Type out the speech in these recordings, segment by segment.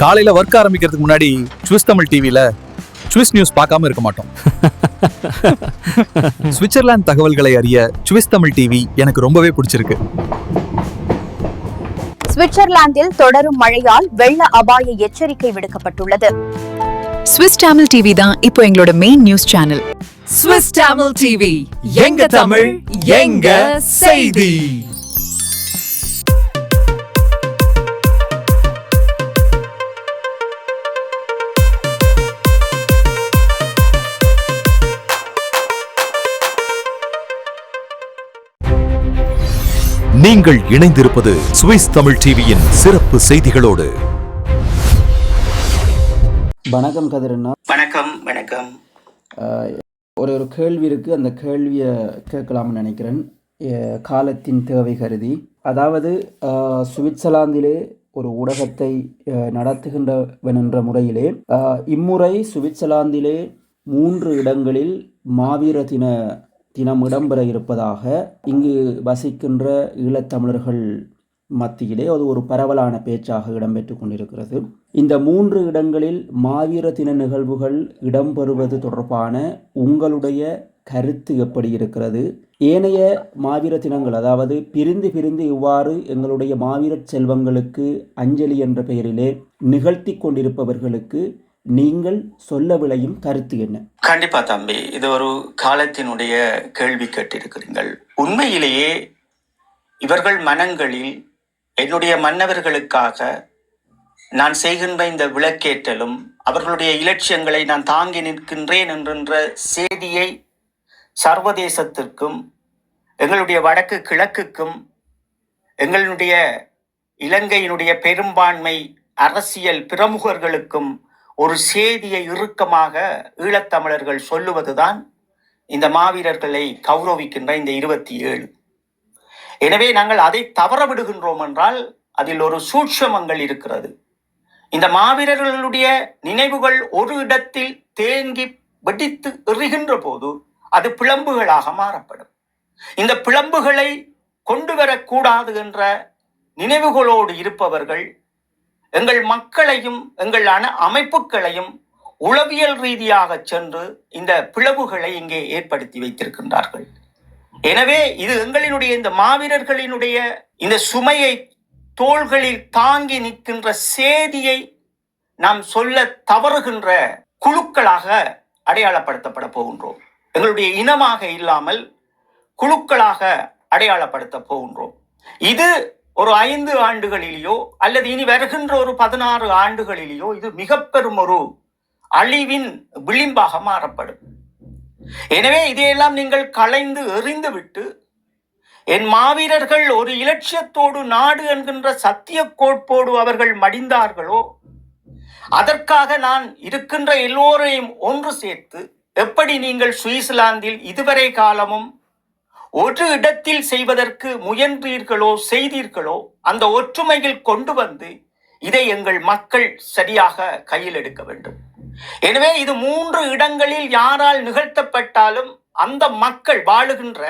காலையில ஒர்க் ஆரம்பிக்கிறதுக்கு முன்னாடி சுவிஸ் தமிழ் டிவில சுவிஸ் நியூஸ் பார்க்காம இருக்க மாட்டோம். சுவிட்சர்லாந்து தகவல்களை அறிய சுவிஸ் தமிழ் டிவி எனக்கு ரொம்பவே பிடிச்சிருக்கு. சுவிட்சர்லாந்தில் தொடரும் மழையால் வெள்ள அபாய எச்சரிக்கை விடுக்கப்பட்டுள்ளது. ஸ்விஸ் தமிழ் டிவி தான் இப்போ எங்களோட main news channel Swiss Tamil TV எங்க தமிழ்? எங்க செய்தி? நீங்கள் இணைந்திருப்பது சுவிஸ் தமிழ் டிவியின் சிறப்பு செய்திகளோடு. வணக்கம் கதிரண்ணா. வணக்கம் வணக்கம். ஒரு ஒரு கேள்வி இருக்குது அந்த கேள்வியை கேட்கலாம்னு நினைக்கிறேன். காலத்தின் தேவை கருதி. அதாவது சுவிட்சர்லாந்திலே ஒரு ஊடகத்தை ஆஹ் நடத்துகின்றவன் என்ற முறையிலே இம்முறை சுவிட்சர்லாந்திலே மூன்று இடங்களில் மாவீர தின தினம் இடம்பெற இருப்பதாக இங்கு வசிக்கின்ற ஈழத்தமிழர்கள் மத்தியிலே அது ஒரு பரவலான பேச்சாக இடம்பெற்று கொண்டிருக்கிறது. இந்த மூன்று இடங்களில் மாவீர தின நிகழ்வுகள் இடம்பெறுவது தொடர்பான உங்களுடைய கருத்து எப்படி இருக்கிறது? ஏனைய மாவீர தினங்கள் அதாவது பிரிந்து பிரிந்து இவ்வாறு எங்களுடைய மாவீரச் செல்வங்களுக்கு அஞ்சலி என்ற பெயரிலே நிகழ்த்தி கொண்டிருப்பவர்களுக்கு நீங்கள் சொல்ல விளையும் கருத்து என்ன? கண்டிப்பா தம்பி இது ஒரு காலத்தினுடைய கேள்வி கேட்டிருக்கிறீர்கள். உண்மையிலேயே இவர்கள் மனங்களில் என்னுடைய மன்னவர்களுக்காக நான் செய்கின்ற இந்த விளக்கேற்றலும் அவர்களுடைய இலட்சியங்களை நான் தாங்கி நிற்கின்றேன் என்கின்ற செய்தியை சர்வதேசத்திற்கும் எங்களுடைய வடக்கு கிழக்குக்கும் எங்களுடைய இலங்கையினுடைய பெரும்பான்மை அரசியல் பிரமுகர்களுக்கும் ஒரு செய்தியை இறுக்கமாக ஈழத்தமிழர்கள் சொல்லுவதுதான் இந்த மாவீரர்களை கௌரவிக்கின்ற இந்த இருபத்தி ஏழு. எனவே நாங்கள் அதை தவற விடுகின்றோம் என்றால் அதில் ஒரு சூட்சமங்கள் இருக்கிறது. இந்த மாவீரர்களுடைய நினைவுகள் ஒரு இடத்தில் தேங்கி வெடித்து எறிகின்ற போது அது பிளம்புகளாக மாறப்படும். இந்த பிளம்புகளை கொண்டு வரக்கூடாது என்ற நினைவுகளோடு இருப்பவர்கள் எங்கள் மக்களையும் எங்கள் அண அமைப்புகளையும் உளவியல் ரீதியாக சென்று இந்த பிளவுகளை இங்கே ஏற்படுத்தி வைத்திருக்கின்றார்கள். எனவே இது எங்களினுடைய இந்த மாவீரர்களினுடைய இந்த சுமையை தோள்களில் தாங்கி நிற்கின்ற சேதியை நாம் சொல்ல தவறுகின்ற குழுக்களாக அடையாளப்படுத்தப்பட போகின்றோம். எங்களுடைய இனமாக இல்லாமல் குழுக்களாக அடையாளப்படுத்த போகின்றோம். இது ஒரு ஐந்து ஆண்டுகளிலேயோ அல்லது இனி வருகின்ற ஒரு பதினாறு ஆண்டுகளிலேயோ இது மிக பெரும் ஒரு அழிவின் விளிம்பாக மாறப்படும். எனவே இதையெல்லாம் நீங்கள் களைந்து எறிந்து விட்டு என் மாவீரர்கள் ஒரு இலட்சியத்தோடு நாடு என்கின்ற சத்திய கோட்போடு அவர்கள் மடிந்தார்களோ அதற்காக நான் இருக்கின்ற எல்லோரையும் ஒன்று சேர்த்து எப்படி நீங்கள் சுவிட்சர்லாந்தில் இதுவரை காலமும் ஒரு இடத்தில் செய்வதற்கு முயன்றீர்களோ செய்தீர்களோ அந்த ஒற்றுமையில் கொண்டு வந்து இதை எங்கள் மக்கள் சரியாக கையில் எடுக்க வேண்டும். எனவே இது மூன்று இடங்களில் யாரால் நிகழ்த்தப்பட்டாலும் அந்த மக்கள் வாழுகின்ற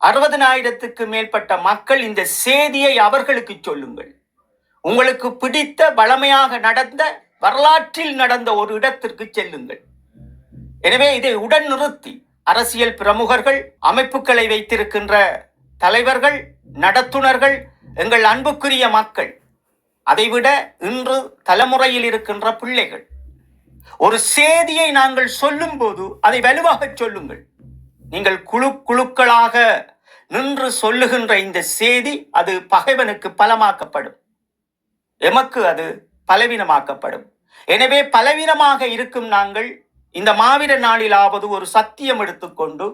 அறுபதனாயிரத்துக்கு மேற்பட்ட மக்கள் இந்த செய்தியை அவர்களுக்கு சொல்லுங்கள். உங்களுக்கு பிடித்த வளமையாக நடந்த வரலாற்றில் நடந்த ஒரு இடத்திற்கு செல்லுங்கள். எனவே இதை உடன் நிறுத்தி அரசியல் பிரமுகர்கள் அமைப்புகளை வைத்திருக்கின்ற தலைவர்கள் நடத்துனர்கள் எங்கள் அன்புக்குரிய மக்கள். அதைவிட இன்று தலைமுறையில் இருக்கின்ற பிள்ளைகள். ஒரு செய்தியை நாங்கள் சொல்லும்போது அதை வலுவாக சொல்லுங்கள். நீங்கள் குழு குழுக்களாக நின்று சொல்லுகின்ற இந்த செய்தி அது பகைவனுக்கு பலமாக்கப்படும். எமக்கு அது பலவீனமாக்கப்படும். எனவே பலவீனமாக இருக்கும் நாங்கள் இந்த மாவீர நாளிலாவது ஒரு சத்தியம் எடுத்துக்கொண்டு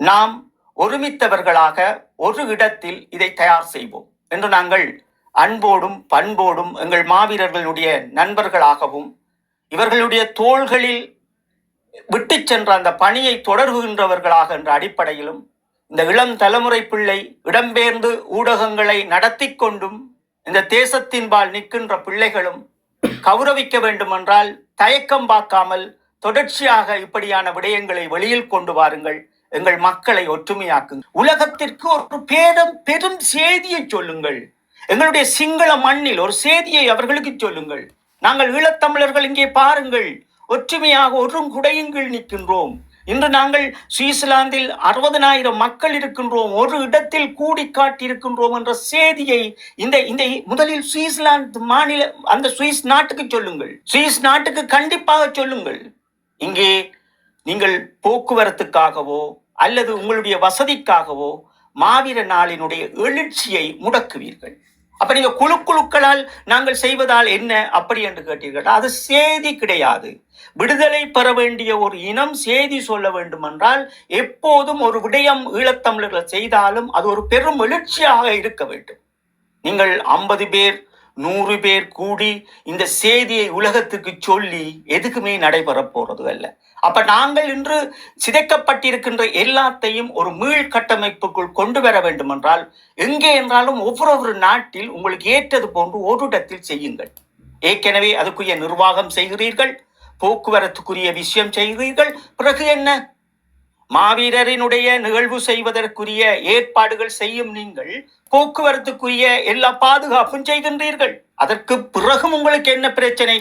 நாம் ஒருமித்தவர்களாக ஒரு இடத்தில் இதை தயார் செய்வோம் என்று நாங்கள் அன்போடும் பண்போடும் எங்கள் மாவீரர்களுடைய நண்பர்களாகவும் இவர்களுடைய தோள்களில் விட்டு சென்ற அந்த பணியை தொடர்கின்றவர்களாக என்ற அடிப்படையிலும் இந்த இளம் தலைமுறை பிள்ளை இடம்பெயர்ந்து ஊடகங்களை நடத்தி கொண்டும் இந்த தேசத்தின்பால் நிற்கின்ற பிள்ளைகளும் கௌரவிக்க வேண்டுமென்றால் தயக்கம் பார்க்காமல் தொடர்ச்சியாக இப்படியான விடயங்களை வெளியில் கொண்டு வாருங்கள். எங்கள் மக்களை ஒற்றுமையாக்குங்கள். உலகத்திற்கு ஒரு பேரம் பெரும் செய்தியை சொல்லுங்கள். எங்களுடைய சிங்கள மண்ணில் ஒரு செய்தியை அவர்களுக்கு சொல்லுங்கள். நாங்கள் ஈழத்தமிழர்கள் இங்கே பாருங்கள். ஒற்றுமையாக ஒருங்குடையின் கீழ் நிற்கின்றோம். இன்று நாங்கள் சுவிட்சர்லாந்தில் அறுபதனாயிரம் மக்கள் இருக்கின்றோம். ஒரு இடத்தில் கூடி காட்டியிருக்கின்றோம் என்ற செய்தியை இந்த இந்த முதலில் சுவிட்சர்லாந்து மாநில அந்த சுவிஸ் நாட்டுக்கு சொல்லுங்கள். சுவிஸ் நாட்டுக்கு கண்டிப்பாக சொல்லுங்கள். இங்கே நீங்கள் போக்குவரத்துக்காகவோ அல்லது உங்களுடைய வசதிக்காகவோ மாவீர நாளினுடைய எழுச்சியை முடக்குவீர்கள். அப்ப நீங்க குழு குழுக்களால் நாங்கள் செய்வதால் என்ன அப்படி என்று கேட்டீர்கள். அது செய்தி கிடையாது. விடுதலை பெற வேண்டிய ஒரு இனம் செய்தி சொல்ல வேண்டும் என்றால் எப்போதும் ஒரு விடயம் ஈழத்தமிழர்கள் செய்தாலும் அது ஒரு பெரும் எழுச்சியாக இருக்க வேண்டும். நீங்கள் ஐம்பது பேர் நூறு பேர் கூடி இந்த செய்தியை உலகத்துக்கு சொல்லி எதுக்குமே நடைபெற போறது அல்ல. அப்ப நாங்கள் இன்று சிதைக்கப்பட்டிருக்கின்ற எல்லாத்தையும் ஒரு மீள் கட்டமைப்புக்குள் கொண்டு வர வேண்டும் என்றால் எங்கே என்றாலும் ஒவ்வொரு நாட்டில் உங்களுக்கு ஏற்றது போன்று ஒரு இடத்தில் செய்யுங்கள். ஏற்கனவே அதுக்குரிய நிர்வாகம் செய்கிறீர்கள் போக்குவரத்துக்குரிய விஷயம் செய்கிறீர்கள் பிறகு என்ன? மாவீரரினுடைய நிகழ்வு செய்வதற்குரிய ஏற்பாடுகள் செய்யும் நீங்கள் போக்குவரத்துக்குரிய எல்லா பாதுகாப்பும் செய்கின்றீர்கள். அதற்கு பிறகும் உங்களுக்கு என்ன பிரச்சனை?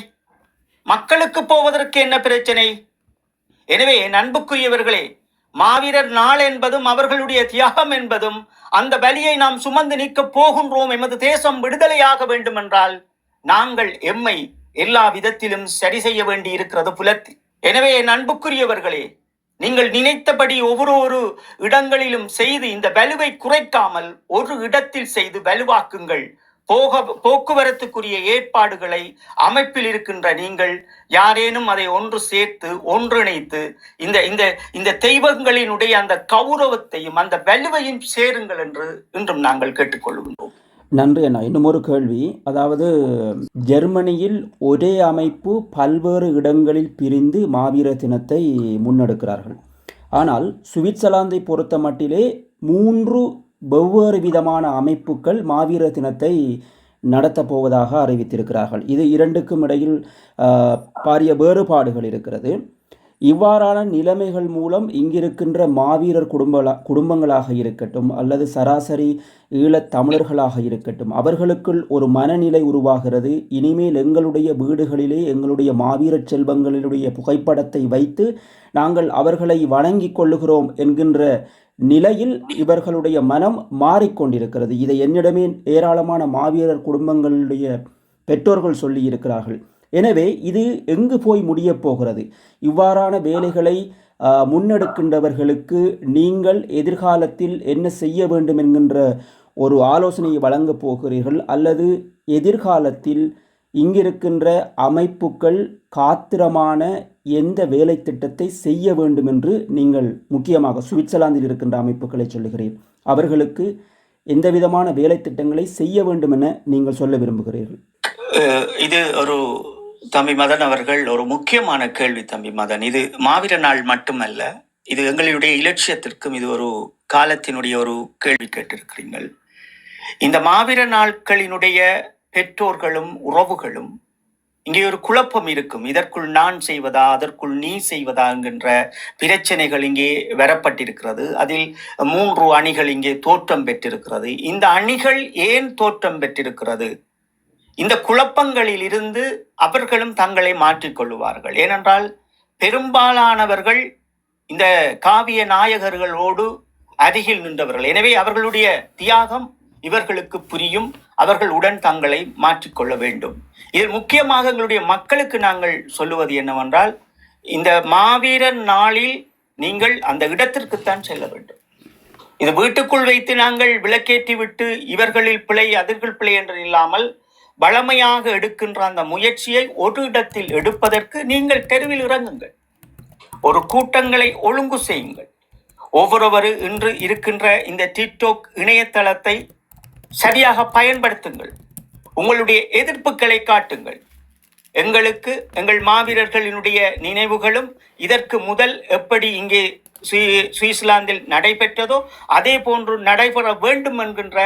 மக்களுக்கு போவதற்கு என்ன பிரச்சனை? எனவே நண்புக்குரியவர்களே அன்புக்குரியவர்களே மாவீரர் நாள் என்பதும் அவர்களுடைய தியாகம் என்பதும் அந்த வலியை நாம் சுமந்து நிற்கப் போகின்றோம் எமது தேசம் விடுதலையாக வேண்டும் என்றால் நாங்கள் எம்மை எல்லா விதத்திலும் சரி செய்ய வேண்டி இருக்கிறது புலத்தி. எனவே என் அன்புக்குரியவர்களே நீங்கள் நினைத்தபடி ஒவ்வொரு ஒரு இடங்களிலும் செய்து இந்த வலுவை குறைக்காமல் ஒரு இடத்தில் செய்து வலுவாக்குங்கள். போக போக்குவரத்துக்குரிய ஏற்பாடுகளை அமைப்பில் இருக்கின்ற நீங்கள் யாரேனும் அதை ஒன்று சேர்த்து ஒன்றிணைத்து இந்த இந்த இந்த தெய்வங்களினுடைய அந்த கௌரவத்தையும் அந்த வலுவையும் சேருங்கள் என்று இன்றும் நாங்கள் கேட்டுக்கொள்கின்றோம். நன்றி அண்ணா. இன்னும் ஒரு கேள்வி. அதாவது ஜெர்மனியில் ஒரே அமைப்பு பல்வேறு இடங்களில் பிரிந்து மாவீர தினத்தை முன்னெடுக்கிறார்கள். ஆனால் சுவிட்சர்லாந்தை பொறுத்த மட்டிலே மூன்று வெவ்வேறு விதமான அமைப்புகள் மாவீர தினத்தை நடத்தப் போவதாக அறிவித்திருக்கிறார்கள். இது இரண்டுக்கும் இடையில் பாரிய வேறுபாடுகள் இருக்கிறது. இவ்வாறான நிலைமைகள் மூலம் இங்கிருக்கின்ற மாவீரர் குடும்ப குடும்பங்களாக இருக்கட்டும் அல்லது சராசரி ஈழத் தமிழர்களாக இருக்கட்டும் அவர்களுக்குள் ஒரு மனநிலை உருவாகிறது. இனிமேல் எங்களுடைய வீடுகளிலே எங்களுடைய மாவீரச் செல்வங்களுடைய புகைப்படத்தை வைத்து நாங்கள் அவர்களை வணங்கிக் கொள்ளுகிறோம் என்கின்ற நிலையில் இவர்களுடைய மனம் மாறிக்கொண்டிருக்கிறது இதை என்னிடமே ஏராளமான மாவீரர் குடும்பங்களுடைய பெற்றோர்கள் சொல்லி இருக்கிறார்கள் எனவே இது எங்கு போய் முடியப் போகிறது? இவ்வாறான வேலைகளை முன்னெடுக்கின்றவர்களுக்கு நீங்கள் எதிர்காலத்தில் என்ன செய்ய வேண்டும் என்கின்ற ஒரு ஆலோசனையை வழங்கப் போகிறீர்கள் அல்லது எதிர்காலத்தில் இங்கிருக்கின்ற அமைப்புகள் காத்திரமான எந்த வேலை திட்டத்தை செய்ய வேண்டும் என்று நீங்கள் முக்கியமாக சுவிட்சர்லாந்தில் இருக்கின்ற அமைப்புகளை சொல்லுகிறீர்கள் அவர்களுக்கு எந்த விதமான வேலை திட்டங்களை செய்ய வேண்டும் என நீங்கள் சொல்ல விரும்புகிறீர்கள்? இது ஒரு தம்பி மதன் அவர்கள் ஒரு முக்கியமான கேள்வி தம்பி மதன். இது மாவீர நாள் மட்டுமல்ல இது எங்களுடைய இலட்சியத்திற்கும் இது ஒரு காலத்தினுடைய ஒரு கேள்வி கேட்டிருக்கிறீர்கள். இந்த மாவீர நாட்களினுடைய பெற்றோர்களும் உறவுகளும் இங்கே ஒரு குழப்பம் இருக்கும். இதற்குள் நான் செய்வதா அதற்குள் நீ செய்வதா என்கின்ற பிரச்சனைகள் இங்கே வரப்பட்டிருக்கிறது. அதில் மூன்று அணிகள் இங்கே தோற்றம் பெற்றிருக்கிறது. இந்த அணிகள் ஏன் தோற்றம் பெற்றிருக்கிறது? இந்த குழப்பங்களில் இருந்து அவர்களும் தங்களை மாற்றிக்கொள்வார்கள் ஏனென்றால் பெரும்பாலானவர்கள் இந்த காவிய நாயகர்களோடு அருகில் நின்றவர்கள். எனவே அவர்களுடைய தியாகம் இவர்களுக்கு புரியும். அவர்கள் உடன் தங்களை மாற்றிக்கொள்ள வேண்டும். இதில் முக்கியமாக எங்களுடைய மக்களுக்கு நாங்கள் சொல்லுவது என்னவென்றால் இந்த மாவீரர் நாளில் நீங்கள் அந்த இடத்திற்குத்தான் செல்ல வேண்டும். இது வீட்டுக்குள் வைத்து நாங்கள் விளக்கேற்றி விட்டு இவர்களில் பிழை அதிர்கள் பிழை என்று இல்லாமல் வளமையாக எடுக்கின்ற அந்த முயற்சியை ஒரு இடத்தில் எடுப்பதற்கு நீங்கள் தெருவில் இறங்குங்கள். ஒரு கூட்டங்களை ஒழுங்கு செய்யுங்கள். ஒவ்வொருவரு இன்று இருக்கின்ற இந்த டிக்டாக் இணையதளத்தை சரியாக பயன்படுத்துங்கள். உங்களுடைய எதிர்ப்புகளை காட்டுங்கள். எங்களுக்கு எங்கள் மாவீரர்களினுடைய நினைவுகளும் இதற்கு முதல் எப்படி இங்கே சுவிட்சர்லாந்தில் நடைபெற்றதோ அதே போன்று நடைபெற வேண்டும் என்கின்ற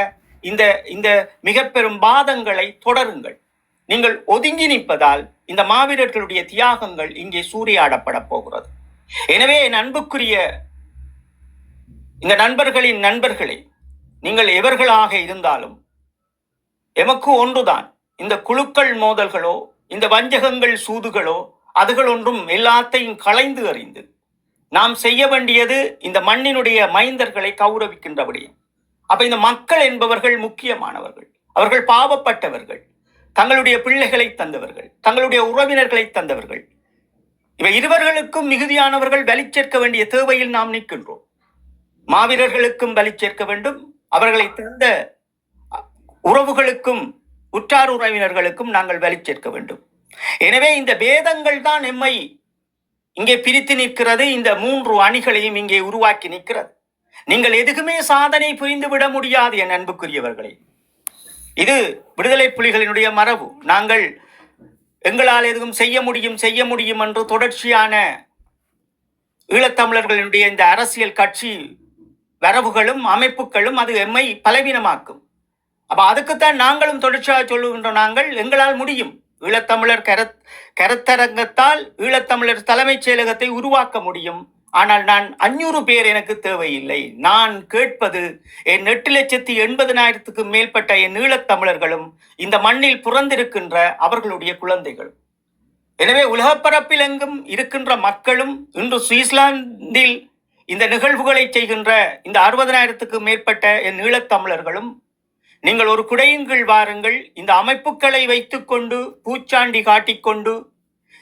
இந்த இந்த மிக பெரும் வாதங்களை தொடருங்கள். நீங்கள் ஒதுங்கி நிற்பதால் இந்த மாவீரர்களுடைய தியாகங்கள் இங்கே சூறையாடப்பட போகிறது. எனவே என் அன்புக்குரிய இந்த நண்பர்களின் நண்பர்களே நீங்கள் எவர்களாக இருந்தாலும் எமக்கு ஒன்றுதான். இந்த குழுக்கள் மோதல்களோ இந்த வஞ்சகங்கள் சூதுகளோ அதுகள் ஒன்றும் எல்லாத்தையும் களைந்து அறிந்து நாம் செய்ய வேண்டியது இந்த மண்ணினுடைய மைந்தர்களை கௌரவிக்கின்றபடி அப்ப இந்த மக்கள் என்பவர்கள் முக்கியமானவர்கள். அவர்கள் பாவப்பட்டவர்கள். தங்களுடைய பிள்ளைகளை தந்தவர்கள். தங்களுடைய உறவினர்களை தந்தவர்கள். இவை இருவர்களுக்கும் மிகுதியானவர்கள் வலி சேர்க்க வேண்டிய தேவையில் நாம் நிற்கின்றோம். மாவீரர்களுக்கும் வலி சேர்க்க வேண்டும். அவர்களை தந்த உறவுகளுக்கும் உற்றார் உறவினர்களுக்கும் நாங்கள் வலி சேர்க்க வேண்டும். எனவே இந்த வேதங்கள் தான் எம்மை இங்கே பிரித்து நிற்கிறது. இந்த மூன்று அணிகளையும் இங்கே உருவாக்கி நிற்கிறது. நீங்கள் எதுக்குமே சாதனை புரிந்து விட முடியாது என் அன்புக்குரியவர்களே. இது விடுதலை புலிகளினுடைய மரபு. நாங்கள் எங்களால் எதுவும் செய்ய முடியும் செய்ய முடியும் என்று தொடர்ச்சியான ஈழத்தமிழர்களினுடைய இந்த அரசியல் கட்சி வரவுகளும் அமைப்புகளும் அது எம்மை பலவீனமாக்கும். அப்ப அதுக்குத்தான் நாங்களும் தொடர்ச்சியாக சொல்லுகின்ற நாங்கள் எங்களால் முடியும். ஈழத்தமிழர் கரத் கருத்தரங்கத்தால் ஈழத்தமிழர் தலைமைச் செயலகத்தை உருவாக்க முடியும். ஆனால் நான் அஞ்சூறு பேர் எனக்கு தேவையில்லை. நான் கேட்பது என் எட்டு லட்சத்தி எண்பதினாயிரத்துக்கு மேற்பட்ட என் ஈழத்தமிழர்களும் இந்த மண்ணில் புறந்திருக்கின்ற அவர்களுடைய குழந்தைகளும். எனவே உலகப்பரப்பில் எங்கும் இருக்கின்ற மக்களும் இன்று சுவிட்சர்லாந்தில் இந்த நிகழ்வுகளை செய்கின்ற இந்த அறுபதனாயிரத்துக்கு மேற்பட்ட என் ஈழத்தமிழர்களும் நீங்கள் ஒரு குடையுங்கள் வாருங்கள். இந்த அமைப்புகளை வைத்துக்கொண்டு பூச்சாண்டி காட்டிக்கொண்டு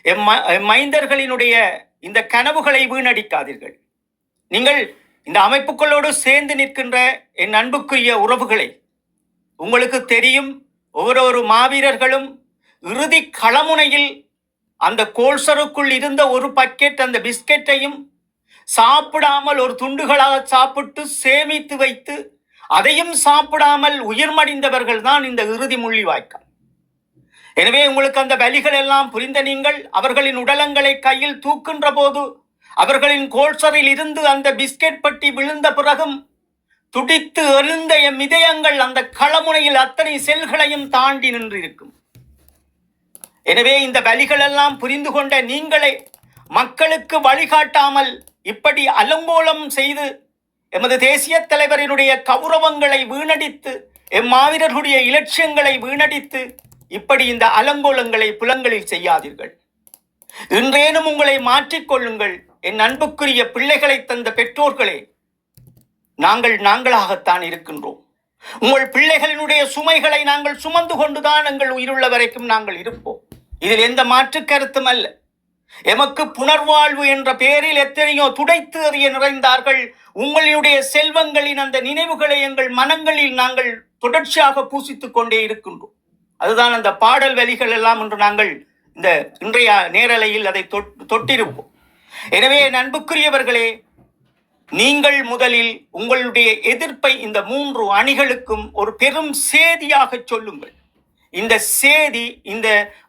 எம் ம- மைந்தர்களினுடைய இந்த கனவுகளை வீணடிக்காதீர்கள். நீங்கள் இந்த அமைப்புகளோடு சேர்ந்து நிற்கின்ற என் அன்புக்குரிய உறவுகளை உங்களுக்கு தெரியும். ஒவ்வொரு மாவீரர்களும் இறுதி களமுனையில் அந்த கோல்சருக்குள் இருந்த ஒரு பக்கெட் அந்த பிஸ்கெட்டையும் சாப்பிடாமல் ஒரு துண்டுகளாக சாப்பிட்டு சேமித்து வைத்து அதையும் சாப்பிடாமல் உயிர்மடிந்தவர்கள் தான் இந்த இறுதி முள்ளிவாய்க்கால் எனவே உங்களுக்கு அந்த வலிகள் எல்லாம் புரிந்த நீங்கள் அவர்களின் உடலங்களை கையில் தூக்கின்ற போது அவர்களின் கோல்சரில் இருந்து அந்த பிஸ்கெட் பட்டி விழுந்த பிறகும் துடித்து எழுந்த எம் இதயங்கள் அந்த களமுனையில் அத்தனை செல்களையும் தாண்டி நின்றிருக்கும். எனவே இந்த வலிகள் எல்லாம் புரிந்து கொண்ட நீங்களே மக்களுக்கு வழிகாட்டாமல் இப்படி அலங்கோலம் செய்து எமது தேசிய தலைவரினுடைய கௌரவங்களை வீணடித்து எம் மாவீரர்களுடைய இலட்சியங்களை வீணடித்து இப்படி இந்த அலங்கோலங்களை புலங்களில் செய்யாதீர்கள். இன்றேனும் உங்களை மாற்றிக்கொள்ளுங்கள் என் அன்புக்குரிய பிள்ளைகளை தந்த பெற்றோர்களே நாங்கள் நாங்களாகத்தான் இருக்கின்றோம். உங்கள் பிள்ளைகளினுடைய சுமைகளை நாங்கள் சுமந்து கொண்டுதான் எங்கள் உயிருள்ள வரைக்கும் நாங்கள் இருப்போம். இதில் எந்த மாற்று கருத்தும் அல்ல. எமக்கு புனர்வாழ்வு என்ற பெயரில் எத்தனையோ துடைத்து எறிய நிறைந்தார்கள். உங்களுடைய செல்வங்களின் அந்த நினைவுகளை எங்கள் மனங்களில் நாங்கள் தொடர்ச்சியாக பூசித்துக் கொண்டே இருக்கின்றோம். அதுதான் அந்த பாடல் வழிகள் எல்லாம் என்று நாங்கள் இந்த இன்றைய நேரலையில் அதை தொட்- தொட்டிருப்போம். எனவே நண்புக்குரியவர்களே நீங்கள் முதலில் உங்களுடைய எதிர்ப்பை இந்த மூன்று அணிகளுக்கும் ஒரு பெரும் சேதியாக சொல்லுங்கள். இந்த சேதி இந்த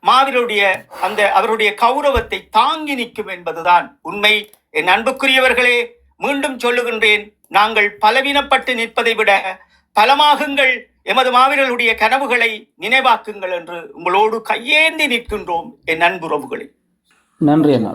மாவீரருடைய அந்த அவருடைய கௌரவத்தை தாங்கி நிற்கும் என்பதுதான் உண்மை. என் அன்புக்குரியவர்களே மீண்டும் சொல்லுகின்றேன் நாங்கள் பலவீனப்பட்டு நிற்பதை விட பலமாகுங்கள். எமது மாவீரர்களுடைய கனவுகளை நினைவாக்குங்கள் என்று உங்களோடு கையேந்தி நிற்கின்றோம் என் அன்புறவுகளை. நன்றி அண்ணா.